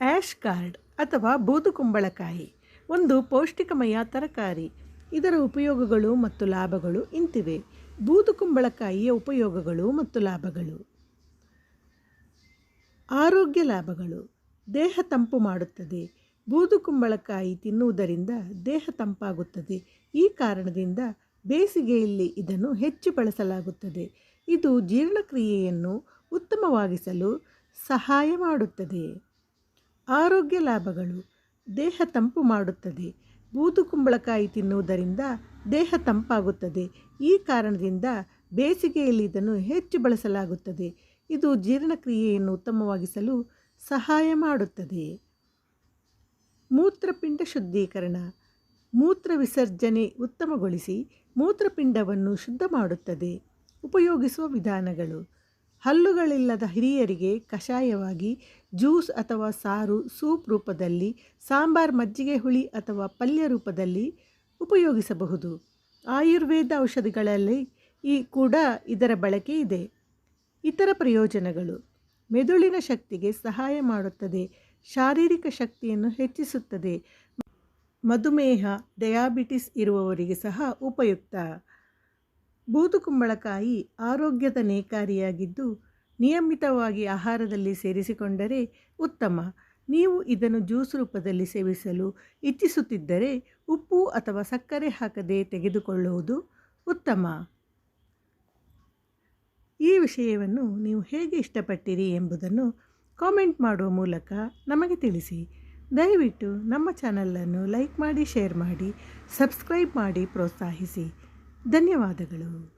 Ash card ಅಥವಾ ಬೂದುಕುಂಬಳಕಾಯಿ ಒಂದು ಪೌಷ್ಟಿಕಮಯ ತರಕಾರಿ. ಇದರ ಉಪಯೋಗಗಳು ಮತ್ತು ಲಾಭಗಳು ಇಂತಿವೆ. ಬೂದುಕುಂಬಳಕಾಯಿಯ ಉಪಯೋಗಗಳು ಮತ್ತು ಲಾಭಗಳು. ಆರೋಗ್ಯ ಲಾಭಗಳು. ದೇಹ ತಂಪು ಮಾಡುತ್ತದೆ. ಬೂದುಕುಂಬಳಕಾಯಿ ತಿನ್ನುವುದರಿಂದ ದೇಹ ತಂಪಾಗುತ್ತದೆ. ಈ ಕಾರಣದಿಂದ ಬೇಸಿಗೆಯಲ್ಲಿ ಇದನ್ನು ಹೆಚ್ಚು ಬಳಸಲಾಗುತ್ತದೆ. ಇದು ಜೀರ್ಣಕ್ರಿಯೆಯನ್ನು ಉತ್ತಮವಾಗಿಸಲು ಸಹಾಯ ಮಾಡುತ್ತದೆ. ಆರೋಗ್ಯ ಲಾಭಗಳು. ದೇಹ ತಂಪು ಮಾಡುತ್ತದೆ. ಬೂದುಕುಂಬಳಕಾಯಿ ತಿನ್ನುವುದರಿಂದ ದೇಹ ತಂಪಾಗುತ್ತದೆ. ಈ ಕಾರಣದಿಂದ ಬೇಸಿಗೆಯಲ್ಲಿ ಇದನ್ನು ಹೆಚ್ಚು ಬಳಸಲಾಗುತ್ತದೆ. ಇದು ಜೀರ್ಣಕ್ರಿಯೆಯನ್ನು ಉತ್ತಮವಾಗಿಸಲು ಸಹಾಯ ಮಾಡುತ್ತದೆ. ಮೂತ್ರಪಿಂಡ ಶುದ್ಧೀಕರಣ. ಮೂತ್ರ ವಿಸರ್ಜನೆ ಉತ್ತಮಗೊಳಿಸಿ ಮೂತ್ರಪಿಂಡವನ್ನು ಶುದ್ಧ ಮಾಡುತ್ತದೆ. ಉಪಯೋಗಿಸುವ ವಿಧಾನಗಳು. ಹಲ್ಲುಗಳಿಲ್ಲದ ಹಿರಿಯರಿಗೆ ಕಷಾಯವಾಗಿ ಜ್ಯೂಸ್ ಅಥವಾ ಸಾರು ಸೂಪ್ ರೂಪದಲ್ಲಿ, ಸಾಂಬಾರ್ ಮಜ್ಜಿಗೆ ಹುಳಿ ಅಥವಾ ಪಲ್ಯ ರೂಪದಲ್ಲಿ ಉಪಯೋಗಿಸಬಹುದು. ಆಯುರ್ವೇದ ಔಷಧಿಗಳಲ್ಲಿ ಈ ಕೂಡ ಇದರ ಬಳಕೆ ಇದೆ. ಇತರ ಪ್ರಯೋಜನಗಳು. ಮೆದುಳಿನ ಶಕ್ತಿಗೆ ಸಹಾಯ ಮಾಡುತ್ತದೆ. ಶಾರೀರಿಕ ಶಕ್ತಿಯನ್ನು ಹೆಚ್ಚಿಸುತ್ತದೆ. ಮಧುಮೇಹ, ಡಯಾಬಿಟಿಸ್ ಇರುವವರಿಗೆ ಸಹ ಉಪಯುಕ್ತ. ಬೂದುಕುಂಬಳಕಾಯಿ ಆರೋಗ್ಯದ ನೇಕಾರಿಯಾಗಿದ್ದು ನಿಯಮಿತವಾಗಿ ಆಹಾರದಲ್ಲಿ ಸೇರಿಸಿಕೊಂಡರೆ ಉತ್ತಮ. ನೀವು ಇದನ್ನು ಜ್ಯೂಸ್ ರೂಪದಲ್ಲಿ ಸೇವಿಸಲು ಇಚ್ಛಿಸುತ್ತಿದ್ದರೆ ಉಪ್ಪು ಅಥವಾ ಸಕ್ಕರೆ ಹಾಕದೆ ತೆಗೆದುಕೊಳ್ಳುವುದು ಉತ್ತಮ. ಈ ವಿಷಯವನ್ನು ನೀವು ಹೇಗೆ ಇಷ್ಟಪಟ್ಟಿರಿ ಎಂಬುದನ್ನು ಕಾಮೆಂಟ್ ಮಾಡುವ ಮೂಲಕ ನಮಗೆ ತಿಳಿಸಿ. ದಯವಿಟ್ಟು ನಮ್ಮ ಚಾನಲನ್ನು ಲೈಕ್ ಮಾಡಿ, ಶೇರ್ ಮಾಡಿ, ಸಬ್ಸ್ಕ್ರೈಬ್ ಮಾಡಿ ಪ್ರೋತ್ಸಾಹಿಸಿ. ಧನ್ಯವಾದಗಳು.